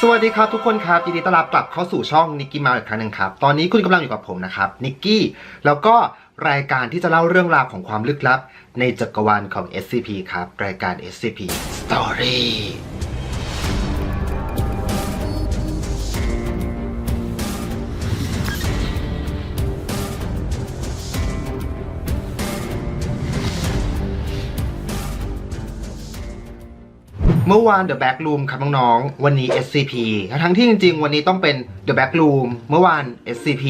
สวัสดีครับทุกคนครับยินดีต้อนรับกลับเข้าสู่ช่องนิกกี้มาอีกครั้งหนึ่งครับ ตอนนี้คุณกำลังอยู่กับผมนะครับนิกกี้แล้วก็รายการที่จะเล่าเรื่องราวของความลึกลับ ในจักรวาลของ SCP ครับ รายการ SCP Story เมื่อวาน The Back Room ครับน้องๆ วันนี้ SCP ทั้งที่จริงๆ วันนี้ต้องเป็น The Back Room เมื่อวาน SCP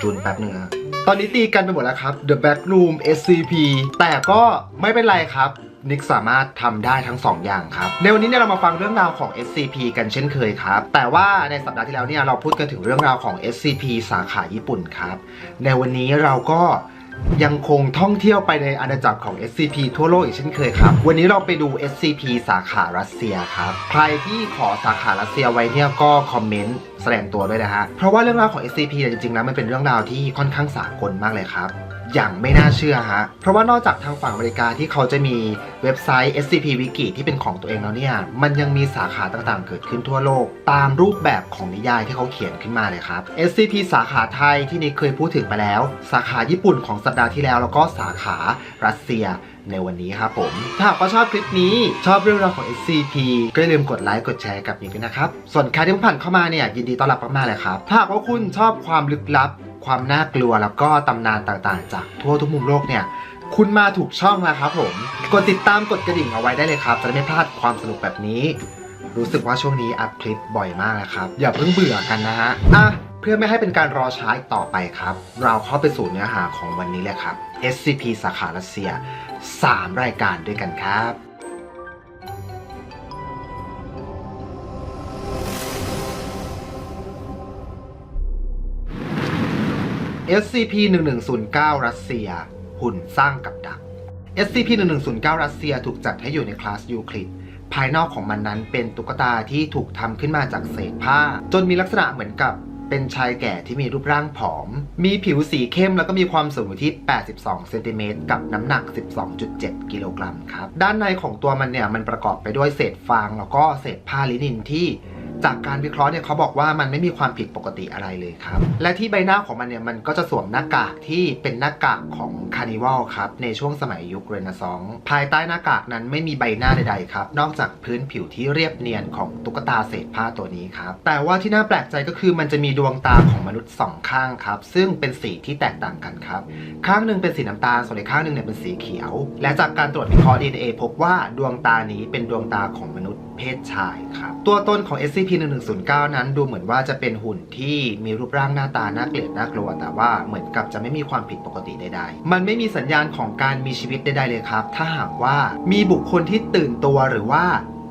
จุนแป๊บนึงนะตอนนี้ตีกันไปหมดแล้วครับ The Back Room SCP แต่ก็ไม่เป็นไรครับนิกสามารถทำได้ทั้ง 2 อย่างครับ ในวันนี้เนี่ยเรามาฟังเรื่องราวของ SCP กันเช่นเคยครับ แต่ว่าในสัปดาห์ที่แล้วเนี่ยเราพูดกันถึงเรื่องราวของ SCP สาขาญี่ปุ่นครับ ในวันนี้เราก็ ยังคงท่องเที่ยวไปในอาณาจักรของ SCP ทั่วโลกอีกเช่นเคยครับ วันนี้เราไปดู SCP สาขารัสเซียครับ ใครที่ขอสาขารัสเซียไว้เนี่ยก็คอมเมนต์แสดงตัวด้วยนะฮะ เพราะว่าเรื่องราวของ SCP เนี่ยจริงๆแล้วมันเป็นเรื่องราวที่ค่อนข้างสากลมากเลยครับ อย่างไม่น่าเชื่อฮะ เพราะว่านอกจากทางฝั่งอเมริกาที่เขาจะมีเว็บไซต์ SCP Wiki ที่เป็นของตัวเองแล้วเนี่ย มันยังมีสาขาต่างๆ เกิดขึ้นทั่วโลก ตามรูปแบบของนิยายที่เขาเขียนขึ้นมาเลยครับ SCP สาขาไทยที่นิกเคยพูดถึงไปแล้ว สาขาญี่ปุ่นของสัปดาห์ที่แล้ว แล้วก็สาขารัสเซียในวันนี้ครับผม ถ้าหากว่าชอบคลิปนี้ชอบเรื่องราวของ SCP ก็อย่าลืมกดไลค์กดแชร์กับนิกด้วยนะครับ ส่วนใครที่ผ่านเข้ามาเนี่ยยินดีต้อนรับมากๆเลยครับ ถ้าหากว่าคุณชอบความลึกลับ ความน่ากลัวแล้วก็ตำนานต่างๆ จากทั่วทุกมุมโลกเนี่ยคุณมาถูกช่องแล้วครับผม กดติดตามกดกระดิ่งเอาไว้ได้เลยครับ จะได้ไม่พลาดความสนุกแบบนี้ รู้สึกว่าช่วงนี้อัพคลิปบ่อยมากนะครับ อย่าเพิ่งเบื่อกันนะฮะอะเพื่อไม่ให้เป็นการรอช้าอีกต่อไปครับ เราเข้าไปสู่เนื้อหาของวันนี้เลยครับ SCP สาขารัสเซีย 3 รายการด้วยกันครับ SCP-1109 รัสเซีย หุ่นสร้างกับดัก SCP-1109 รัสเซียถูกจัดให้อยู่ในคลาสยูคลิดภายนอกของมันนั้นเป็นตุ๊กตาที่ถูกทำขึ้นมาจากเศษผ้า จนมีลักษณะเหมือนกับเป็นชายแก่ที่มีรูปร่างผอม มีผิวสีเข้มแล้วก็มีความสูงอยู่ที่ 82 เซนติเมตรกับน้ำหนัก 12.7 กิโลกรัมครับ ด้านในของตัวมันเนี่ย มันประกอบไปด้วยเศษฟางแล้วก็เศษผ้าลินินที่ จากการวิเคราะห์เนี่ยเขาบอกว่ามันไม่มีความผิดปกติอะไรเลยครับ และที่ใบหน้าของมันเนี่ยมันก็จะสวมหน้ากากที่เป็นหน้ากากของคาร์นิวัลครับในช่วงสมัยยุคเรเนซองส์ภายใต้หน้ากากนั้นไม่มีใบหน้าใดๆครับนอกจากพื้นผิวที่เรียบเนียนของตุ๊กตาเศษผ้าตัวนี้ครับแต่ว่าที่น่าแปลกใจก็คือมันจะมีดวงตาของมนุษย์สองข้างครับซึ่งเป็นสีที่แตกต่างกันครับข้างหนึ่งเป็นสีน้ำตาลส่วนอีกข้างหนึ่งเนี่ยเป็นสีเขียว และจากการตรวจวิเคราะห์ DNA พบว่าดวงตานี้เป็นดวงตาของมนุษย์ เพศชายครับ ตัวตนของ SCP-1109 นั้นดูเหมือนว่าจะเป็นหุ่นที่มีรูปร่างหน้าตาน่าเกลียดน่ากลัว แต่ว่าเหมือนกับจะไม่มีความผิดปกติใดๆ มันไม่มีสัญญาณของการมีชีวิตใดๆเลยครับ ถ้าหากว่ามีบุคคลที่ตื่นตัวหรือว่า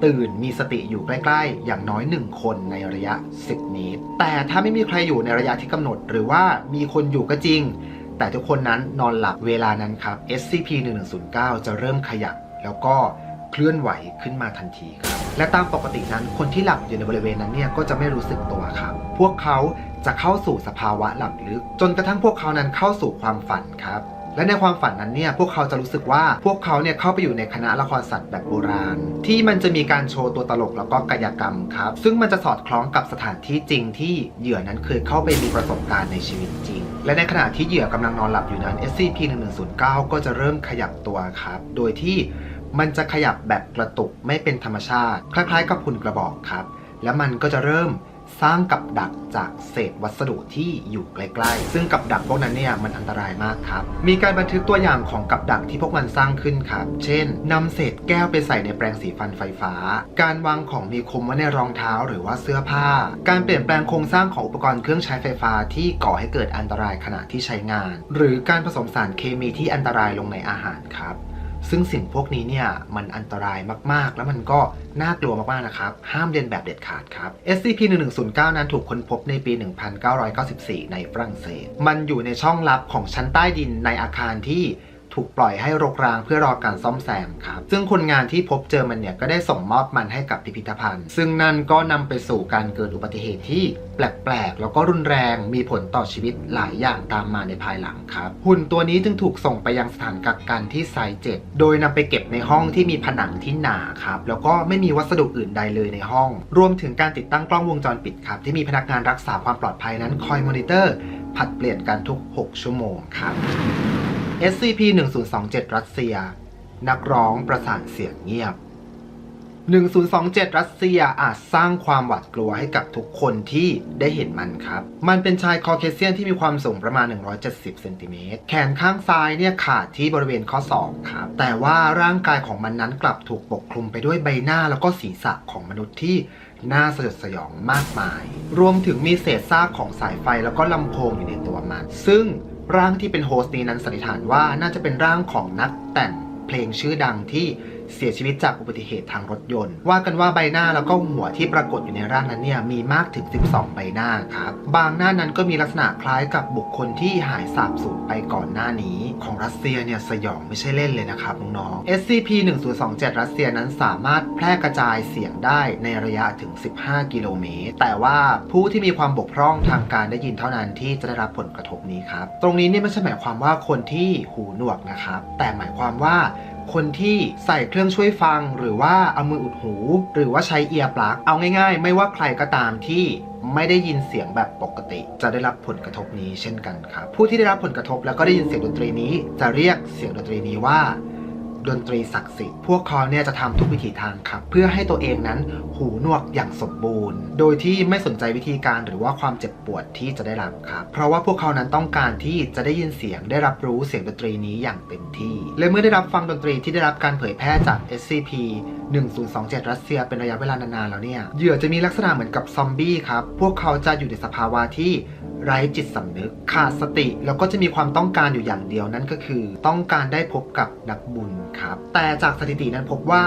ตื่นมีสติอยู่ใกล้ ๆ อย่างน้อย 1 คนในระยะ 10 เมตร แต่ถ้าไม่มีใครอยู่ในระยะที่กำหนด หรือว่ามีคนอยู่ก็จริง แต่ทุกคนนั้นนอนหลับเวลานั้นครับ SCP-1109 จะเริ่มขยับ แล้วก็เคลื่อนไหวขึ้นมาทันทีครับ และตามปกตินั้นคนที่หลับอยู่ในบริเวณนั้นเนี่ยก็จะไม่รู้สึกตัวครับ พวกเขาจะเข้าสู่สภาวะหลับลึก จนกระทั่งพวกเขานั้นเข้าสู่ความฝันครับและในความฝันนั้นเนี่ยพวกเขาจะรู้สึกว่าพวกเขาเนี่ยเข้าไปอยู่ในคณะละครสัตว์แบบโบราณ ที่มันจะมีการโชว์ตัวตลกแล้วก็กายกรรมครับ ซึ่งมันจะสอดคล้องกับสถานที่จริงที่เหยื่อนั้นเคยเข้าไปมีประสบการณ์ในชีวิตจริง และในขณะที่เหยื่อกำลังนอนหลับอยู่นั้น SCP-1109 ก็จะเริ่มขยับตัวครับ โดยที่ มันจะขยับแบบกระตุกไม่เป็นธรรมชาติ คล้ายๆ กับหุ่นกระบอกครับ แล้วมันก็จะเริ่มสร้างกับดักจากเศษวัสดุที่อยู่ใกล้ๆ ซึ่งกับดักพวกนั้นเนี่ยมันอันตรายมากครับ มีการบันทึกตัวอย่างของกับดักที่พวกมันสร้างขึ้นครับ เช่นนำเศษแก้วไปใส่ในแปรงสีฟันไฟฟ้า การวางของมีคมไว้ในรองเท้าหรือว่าเสื้อผ้า การเปลี่ยนแปลงโครงสร้างของอุปกรณ์เครื่องใช้ไฟฟ้าที่ก่อให้เกิดอันตรายขณะที่ใช้งาน หรือการผสมสารเคมีที่อันตรายลงในอาหารครับ ซึ่งสิ่งพวกนี้เนี่ยมันอันตรายมากๆ แล้วมันก็น่ากลัวมากๆนะครับ ห้ามเรียนแบบเด็ดขาดครับ SCP-1109 นั้นถูกค้นพบในปี 1994 ในฝรั่งเศส มันอยู่ในช่องลับของชั้นใต้ดินในอาคารที่ ถูกปล่อยให้รกร้างเพื่อรอการซ่อมแซมครับ ซึ่งคนงานที่พบเจอมันเนี่ยก็ได้ส่งมอบมันให้กับพิพิธภัณฑ์ ซึ่งนั่นก็นำไปสู่การเกิดอุบัติเหตุที่แปลกๆ แล้วก็รุนแรงมีผลต่อชีวิตหลายอย่างตามมาในภายหลังครับ หุ่นตัวนี้จึงถูกส่งไปยังสถานกักกันที่ไซต์เจ็ดโดยนำไปเก็บในห้องที่มีผนังที่หนาครับแล้วก็ไม่มีวัสดุอื่นใดเลยในห้อง รวมถึงการติดตั้งกล้องวงจรปิดครับที่มีพนักงานรักษาความปลอดภัยนั้นคอยมอนิเตอร์ผัดเปลี่ยนกันทุก 6 ชั่วโมงครับ SCP-1027 รัสเซีย นักร้องประสานเสียงเงียบ 1027 รัสเซียอาจสร้างความหวาดกลัวให้กับทุกคนที่ได้เห็นมันครับ มันเป็นชายคอเคเซียนที่มีความสูงประมาณ 170 เซนติเมตร แขนข้างซ้ายเนี่ยขาดที่บริเวณข้อศอกครับ แต่ว่าร่างกายของมันนั้นกลับถูกปกคลุมไปด้วยใบหน้าแล้วก็ศีรษะของมนุษย์ที่น่าสยดสยองมากมาย รวมถึงมีเศษซากของสายไฟแล้วก็ลำโพงอยู่ในตัวมัน ซึ่ง ร่างที่เป็นโฮสต์นี้นั้นสันนิษฐานว่าน่าจะเป็นร่างของนักแต่งเพลงชื่อดังที่ เสียชีวิตจากอุบัติเหตุทางรถยนต์ ว่ากันว่าใบหน้าแล้วก็หัวที่ปรากฏอยู่ในร่างนั้นเนี่ยมีมากถึง 12 ใบหน้าครับ บางหน้านั้นก็มีลักษณะคล้ายกับบุคคลที่หายสาบสูญไปก่อนหน้านี้ ของรัสเซียเนี่ยสยองไม่ใช่เล่นเลยนะครับน้องๆ SCP-1027 รัสเซียนั้นสามารถแพร่กระจายเสียงได้ในระยะถึง 15 กิโลเมตร แต่ว่าผู้ที่มีความบกพร่องทางการได้ยินเท่านั้นที่จะได้รับผลกระทบนี้ครับ ตรงนี้เนี่ยไม่ใช่หมายความว่าคนที่หูหนวกนะครับ แต่หมายความว่า คนที่ใส่เครื่องช่วยฟัง หรือว่าเอามืออุดหู หรือว่าใช้เอียร์ปลั๊กเอาง่ายๆ ไม่ว่าใครก็ตามที่ไม่ได้ยินเสียงแบบปกติ จะได้รับผลกระทบนี้เช่นกันครับผู้ที่ได้รับผลกระทบแล้วก็ได้ยินเสียงดนตรีนี้ จะเรียกเสียงดนตรีนี้ว่า ดนตรีศักดิ์สิทธิ์ พวกเขาเนี่ยจะทำทุกวิถีทางครับ เพื่อให้ตัวเองนั้นหูหนวกอย่างสมบูรณ์ โดยที่ไม่สนใจวิธีการหรือว่าความเจ็บปวดที่จะได้รับครับ เพราะว่าพวกเขานั้นต้องการที่จะได้ยินเสียงได้รับรู้เสียงดนตรีนี้อย่างเต็มที่ และเมื่อได้รับฟังดนตรีที่ได้รับการเผยแพร่จาก SCP 1027 รัสเซียเป็นระยะเวลานานๆแล้วเนี่ย เหยื่อจะมีลักษณะเหมือนกับซอมบี้ครับ พวกเขาจะอยู่ในสภาวะที่ไร้จิตสำนึกขาดสติ แล้วก็จะมีความต้องการอยู่อย่างเดียวนั่นก็คือ ต้องการได้พบกับนักบุญครับ แต่จากสถิตินั้นพบว่า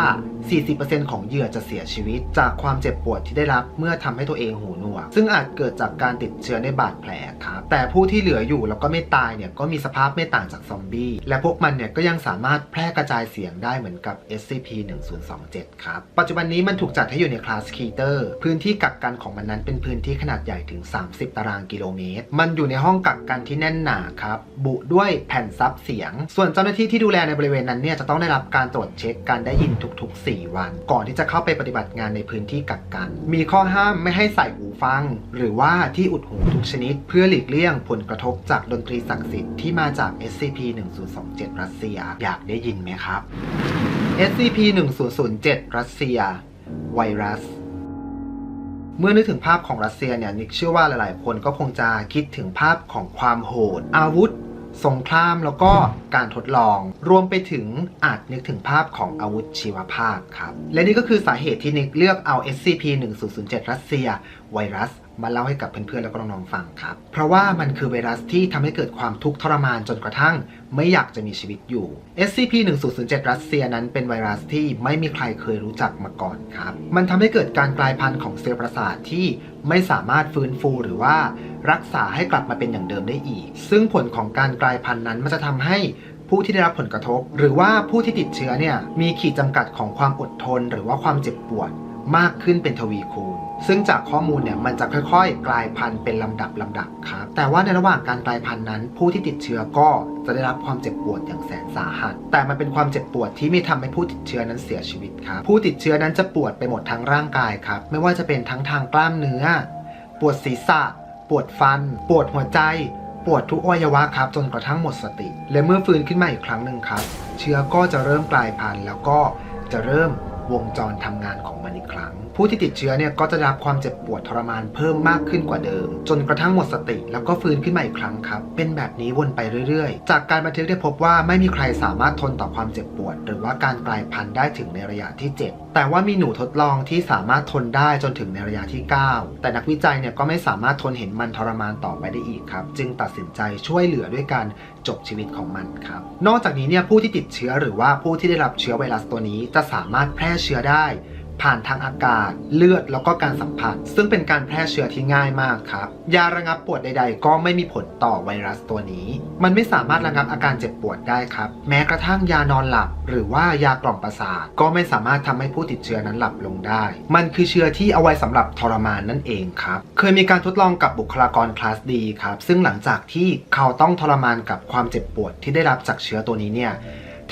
40%ของเหยื่อจะเสียชีวิต จากความเจ็บปวดที่ได้รับเมื่อทำให้ตัวเองหูหนวก ซึ่งอาจเกิดจากการติดเชื้อในบาดแผลครับ แต่ผู้ที่เหลืออยู่แล้วก็ไม่ตายเนี่ยก็มีสภาพไม่ต่างจากซอมบี้ และพวกมันเนี่ยก็ยังสามารถแพร่กระจายเสียงได้เหมือนกับ SCP-1027 ครับ ปัจจุบันนี้มันถูกจัดให้อยู่ในคลาสคีเตอร์ พื้นที่กักกันของมันนั้นเป็นพื้นที่ขนาดใหญ่ถึง 30 ตารางกิโลเมตร มันอยู่ในห้องกักกันที่แน่นหนาครับ บุด้วยแผ่นซับเสียง ส่วนเจ้าหน้าที่ที่ดูแลในบริเวณนั้นเนี่ยจะต้ององได้รับการตรวจเช็คการได้ยินทุกๆ 4 วัน ก่อนที่จะเข้าไปปฏิบัติงานในพื้นที่กักกัน มีข้อห้ามไม่ให้ใส่หูฟัง หรือว่าที่อุดหูทุกชนิด เพื่อหลีกเลี่ยงผลกระทบจากดนตรีศักดิ์สิทธิ์ที่มาจาก SCP-1027 รัสเซีย อยากได้ยินไหมครับ SCP-1007 รัสเซีย ไวรัสเมื่อนึกถึงภาพของรัสเซียเนี่ยนิกเชื่อว่าหลาย ๆ คนก็คงจะคิดถึงภาพของความโหด อาวุธ สงครามแล้วก็การทดลอง รวมไปถึงอาจนึกถึงภาพของอาวุธชีวภาพครับ และนี่ก็คือสาเหตุที่นิกเลือกเอา SCP-1007 รัสเซีย ไวรัส มาเล่าให้กับเพื่อนๆแล้วก็น้องๆฟังครับ เพราะว่ามันคือไวรัสที่ทำให้เกิดความทุกข์ทรมานจนกระทั่ง ไม่อยากจะมีชีวิตอยู่ SCP-1007 รัสเซียนั้นเป็นไวรัสที่ไม่มีใครเคยรู้จักมาก่อนครับ มันทำให้เกิดการกลายพันธุ์ของเซลล์ประสาทที่ไม่สามารถฟื้นฟูหรือว่ารักษาให้กลับมาเป็นอย่างเดิมได้อีก ซึ่งผลของการกลายพันธุ์นั้นมันจะทำให้ผู้ที่ได้รับผลกระทบ หรือว่าผู้ที่ติดเชื้อเนี่ยมีขีดจำกัดของความอดทน หรือว่าความเจ็บปวดมากขึ้นเป็นทวีคูณ ซึ่งจากข้อมูลเนี่ยมันจะค่อยๆ กลายพันธุ์เป็นลำดับลำดับครับ แต่ว่าในระหว่างการกลายพันธุ์นั้น ผู้ที่ติดเชื้อก็จะได้รับความเจ็บปวดอย่างแสนสาหัส แต่มันเป็นความเจ็บปวดที่ไม่ทำให้ผู้ติดเชื้อนั้นเสียชีวิตครับ ผู้ติดเชื้อนั้นจะปวดไปหมดทั้งร่างกายครับ ไม่ว่าจะเป็นทั้งทางกล้ามเนื้อ ปวดศีรษะ ปวดฟัน ปวดหัวใจ ปวดทุกอวัยวะครับ จนกระทั่งหมดสติ และเมื่อฟื้นขึ้นมาอีกครั้งหนึ่งครับ เชื้อก็จะเริ่มกลายพันธุ์แล้วก็จะเริ่ม วงจรทำงานของมันอีกครั้ง ผู้ที่ติดเชื้อเนี่ยก็จะรับความเจ็บปวดทรมานเพิ่มมากขึ้นกว่าเดิม จนกระทั่งหมดสติ แล้วก็ฟื้นขึ้นมาอีกครั้งครับ เป็นแบบนี้วนไปเรื่อยๆ จากการบันทึกได้พบว่าไม่มีใครสามารถทนต่อความเจ็บปวด หรือว่าการกลายพันธุ์ได้ถึงในระยะที่ 7 แต่ว่ามีหนูทดลองที่สามารถทนได้จนถึงในระยะที่ 9 แต่นักวิจัยเนี่ยก็ไม่สามารถทนเห็นมันทรมานต่อไปได้อีกครับจึงตัดสินใจช่วยเหลือด้วยการจบชีวิตของมันครับนอกจากนี้เนี่ยผู้ที่ติดเชื้อหรือว่าผู้ที่ได้รับเชื้อไวรัสตัวนี้จะสามารถแพร่เชื้อได้ ผ่านทางอากาศ เลือดแล้วก็การสัมผัส ซึ่งเป็นการแพร่เชื้อที่ง่ายมากครับ ยาระงับปวดใด ๆ ก็ไม่มีผลต่อไวรัสตัวนี้ มันไม่สามารถระงับอาการเจ็บปวดได้ครับ แม้กระทั่งยานอนหลับ หรือว่ายากล่อมประสาทก็ไม่สามารถทำให้ผู้ติดเชื้อนั้นหลับลงได้ มันคือเชื้อที่เอาไว้สำหรับทรมานนั่นเองครับ เคยมีการทดลองกับบุคลากรคลาสดีครับ ซึ่งหลังจากที่เขาต้องทรมานกับความเจ็บปวดที่ได้รับจากเชื้อตัวนี้เนี่ย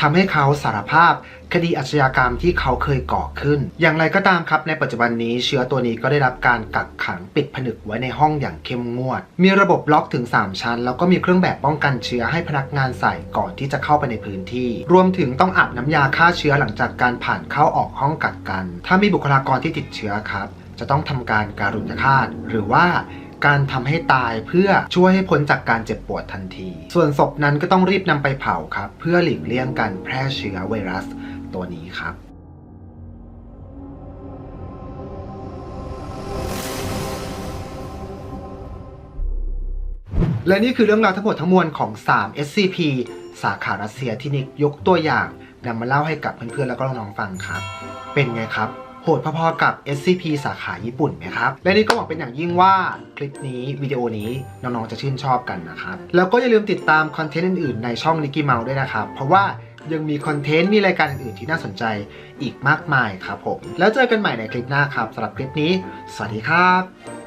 ทำให้เขาสารภาพคดีอาชญากรรมที่เขาเคยก่อขึ้น อย่างไรก็ตามครับในปัจจุบันนี้เชื้อตัวนี้ก็ได้รับการกักขังปิดผนึกไว้ในห้องอย่างเข้มงวด มีระบบล็อกถึง 3 ชั้น แล้วก็มีเครื่องแบบป้องกันเชื้อให้พนักงานใส่ก่อนที่จะเข้าไปในพื้นที่ รวมถึงต้องอาบน้ำยาฆ่าเชื้อหลังจากการผ่านเข้าออกห้องกักกัน ถ้ามีบุคลากรที่ติดเชื้อครับ จะต้องทำการการุญยฆาตหรือว่า การทำให้ตายเพื่อช่วยให้พ้นจากการเจ็บปวดทันที ส่วนศพนั้นก็ต้องรีบนำไปเผาครับ เพื่อหลีกเลี่ยงการแพร่เชื้อไวรัสตัวนี้ครับและนี่คือเรื่องราวทั้งหมดทั้งมวลของ 3 SCP สาขารัสเซียที่นิกยกตัวอย่างนำมาเล่าให้กับเพื่อนๆแล้วก็น้องๆฟังครับ เป็นไงครับ โหดพอๆกับ SCP สาขาญี่ปุ่นไหมครับ และนี่ก็หวังเป็นอย่างยิ่งว่าคลิปนี้วิดีโอนี้น้องๆจะชื่นชอบกันนะครับ แล้วก็อย่าลืมติดตามคอนเทนต์อื่นๆในช่อง n i ก k y m o u s ด้วยนะครับ เพราะว่ายังมีคอนเทนต์มีรายการอื่นๆที่น่าสนใจอีกมากมายครับผม แล้วเจอกันใหม่ในคลิปหน้าครับสำหรับคลิปนี้ สวัสดีครับ